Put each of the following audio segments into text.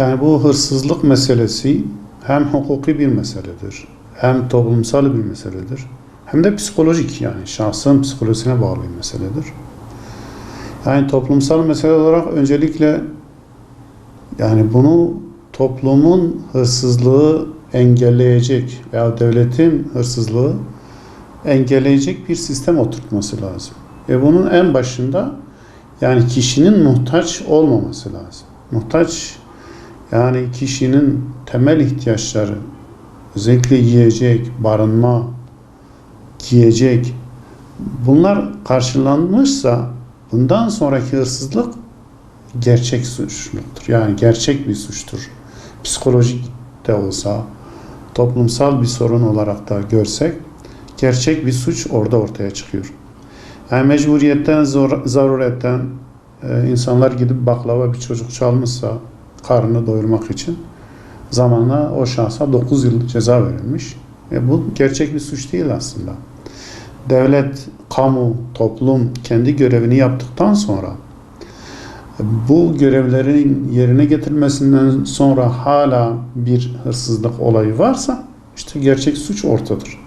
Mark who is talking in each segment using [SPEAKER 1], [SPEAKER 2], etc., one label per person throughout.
[SPEAKER 1] Yani bu hırsızlık meselesi hem hukuki bir meseledir, hem toplumsal bir meseledir, hem de psikolojik yani şahsın psikolojisine bağlı bir meseledir. Yani toplumsal mesele olarak öncelikle yani bunu toplumun hırsızlığı engelleyecek veya devletin hırsızlığı engelleyecek bir sistem oturtması lazım. Ve bunun en başında yani kişinin muhtaç olmaması lazım. Muhtaç yani kişinin temel ihtiyaçları özellikle yiyecek, barınma, giyecek bunlar karşılanmışsa bundan sonraki hırsızlık gerçek suçluktur. Yani gerçek bir suçtur. Psikolojik de olsa toplumsal bir sorun olarak da görsek gerçek bir suç orada ortaya çıkıyor. Yani mecburiyetten, zor, zaruretten e, insanlar gidip baklava bir çocuk çalmışsa karnını doyurmak için zamanla o şahsa 9 yıl ceza verilmiş. E bu gerçek bir suç değil aslında. Devlet, kamu, toplum kendi görevini yaptıktan sonra bu görevlerin yerine getirilmesinden sonra hala bir hırsızlık olayı varsa işte gerçek suç ortadır.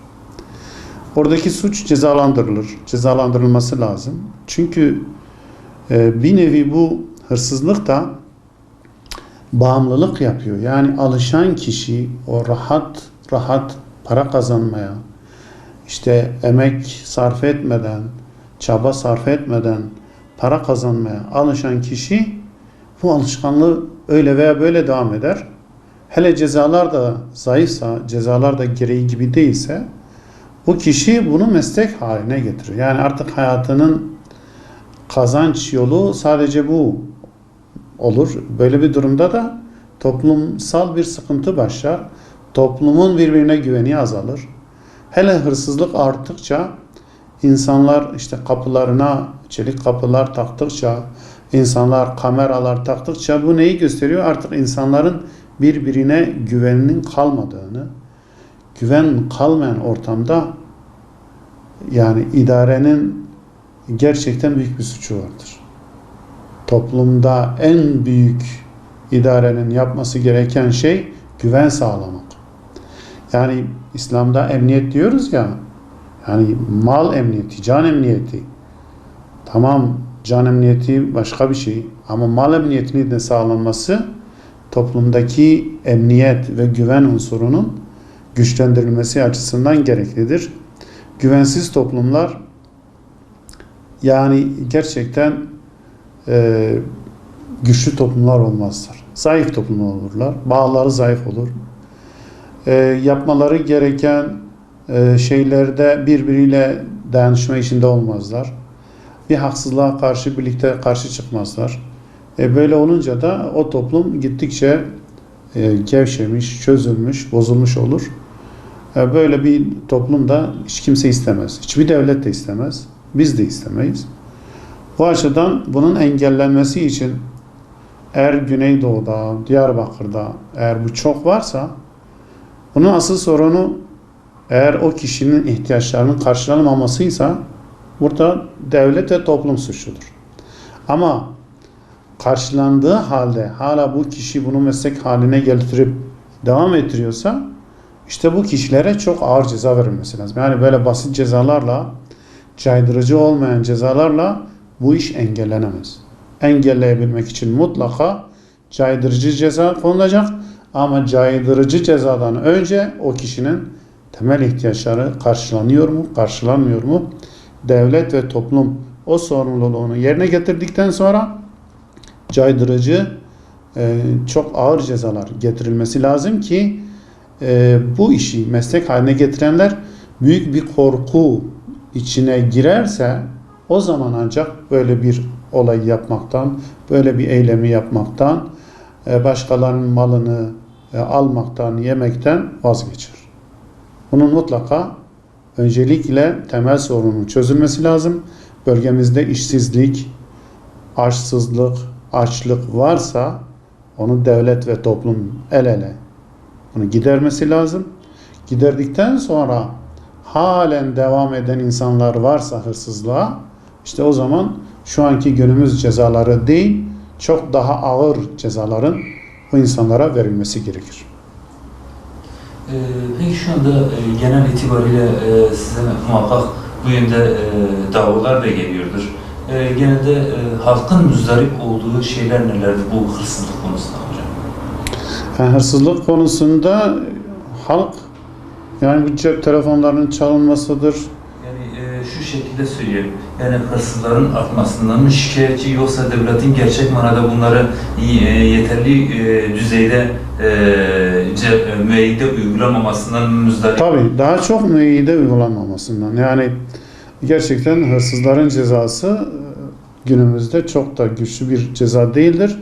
[SPEAKER 1] Oradaki suç cezalandırılır. Cezalandırılması lazım. Çünkü e, bir nevi bu hırsızlık da bağımlılık yapıyor. Yani alışan kişi o rahat rahat para kazanmaya, işte emek sarf etmeden, çaba sarf etmeden para kazanmaya alışan kişi bu alışkanlığı öyle veya böyle devam eder. Hele cezalar da zayıfsa, cezalar da gereği gibi değilse bu kişi bunu meslek haline getirir. Yani artık hayatının kazanç yolu sadece bu olur. Böyle bir durumda da toplumsal bir sıkıntı başlar. Toplumun birbirine güveni azalır. Hele hırsızlık arttıkça insanlar işte kapılarına çelik kapılar taktıkça, insanlar kameralar taktıkça bu neyi gösteriyor? Artık insanların birbirine güveninin kalmadığını, güven kalmayan ortamda yani idarenin gerçekten büyük bir suçu vardır. Toplumda en büyük idarenin yapması gereken şey güven sağlamak. Yani İslam'da emniyet diyoruz ya, yani mal emniyeti, can emniyeti. Tamam can emniyeti başka bir şey ama mal emniyetinin de sağlanması toplumdaki emniyet ve güven unsurunun güçlendirilmesi açısından gereklidir. Güvensiz toplumlar yani gerçekten e, güçlü toplumlar olmazlar. Zayıf toplumlar olurlar. Bağları zayıf olur. E, yapmaları gereken e, şeylerde birbiriyle dayanışma içinde olmazlar. Bir haksızlığa karşı birlikte karşı çıkmazlar. E, böyle olunca da o toplum gittikçe e, gevşemiş, çözülmüş, bozulmuş olur. E, böyle bir toplumda hiç kimse istemez. Hiçbir devlet de istemez. Biz de istemeyiz. Bu açıdan bunun engellenmesi için eğer Güneydoğu'da, Diyarbakır'da eğer bu çok varsa bunun asıl sorunu eğer o kişinin ihtiyaçlarının karşılanmamasıysa burada devlet ve toplum suçludur. Ama karşılandığı halde hala bu kişi bunu meslek haline getirip devam ettiriyorsa işte bu kişilere çok ağır ceza verilmesi lazım. Yani böyle basit cezalarla caydırıcı olmayan cezalarla bu iş engellenemez. Engelleyebilmek için mutlaka caydırıcı ceza konulacak ama caydırıcı cezadan önce o kişinin temel ihtiyaçları karşılanıyor mu, karşılanmıyor mu? Devlet ve toplum o sorumluluğunu yerine getirdikten sonra caydırıcı e, çok ağır cezalar getirilmesi lazım ki e, bu işi meslek haline getirenler büyük bir korku içine girerse o zaman ancak böyle bir olay yapmaktan, böyle bir eylemi yapmaktan, e, başkalarının malını e, almaktan, yemekten vazgeçer. Bunun mutlaka öncelikle temel sorunun çözülmesi lazım. Bölgemizde işsizlik, açsızlık, açlık varsa onu devlet ve toplum el ele bunu gidermesi lazım. Giderdikten sonra halen devam eden insanlar varsa hırsızlığa işte o zaman şu anki günümüz cezaları değil çok daha ağır cezaların o insanlara verilmesi gerekir.
[SPEAKER 2] Ee, Peki şu anda e, genel itibariyle e, size muhakkak bu yönde e, davalar da geliyordur. E, Genelde e, halkın müzdarip olduğu şeyler nelerdir bu hırsızlık konusunda hocam?
[SPEAKER 1] Yani hırsızlık konusunda halk yani bu cep telefonlarının çalınmasıdır.
[SPEAKER 2] Yani e, şu şekilde söyleyeyim, yani hırsızların artmasından mı şikayetçi yoksa devletin gerçek manada bunları e, yeterli e, düzeyde e, e, müeyyide uygulamamasından müzdarip?
[SPEAKER 1] Tabii daha çok müeyyide uygulanmamasından. Yani gerçekten hırsızların cezası günümüzde çok da güçlü bir ceza değildir.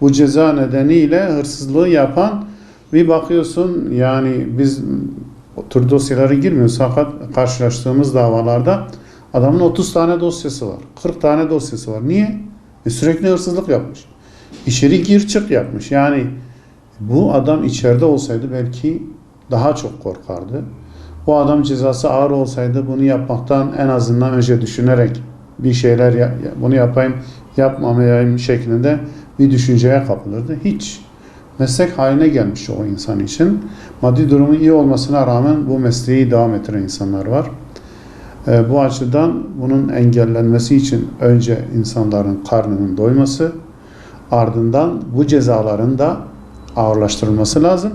[SPEAKER 1] Bu ceza nedeniyle hırsızlığı yapan bir bakıyorsun yani biz o tür dosyalara girmiyoruz fakat karşılaştığımız davalarda adamın 30 tane dosyası var. 40 tane dosyası var. Niye? E sürekli hırsızlık yapmış. İçeri gir çık yapmış. Yani bu adam içeride olsaydı belki daha çok korkardı. Bu adam cezası ağır olsaydı bunu yapmaktan en azından önce düşünerek bir şeyler ya- ya- bunu yapayım yapmamayayım şeklinde bir düşünceye kapılırdı. Hiç meslek haline gelmiş o insan için. Maddi durumu iyi olmasına rağmen bu mesleği devam ettiren insanlar var. Ee, bu açıdan bunun engellenmesi için önce insanların karnının doyması, ardından bu cezaların da ağırlaştırılması lazım.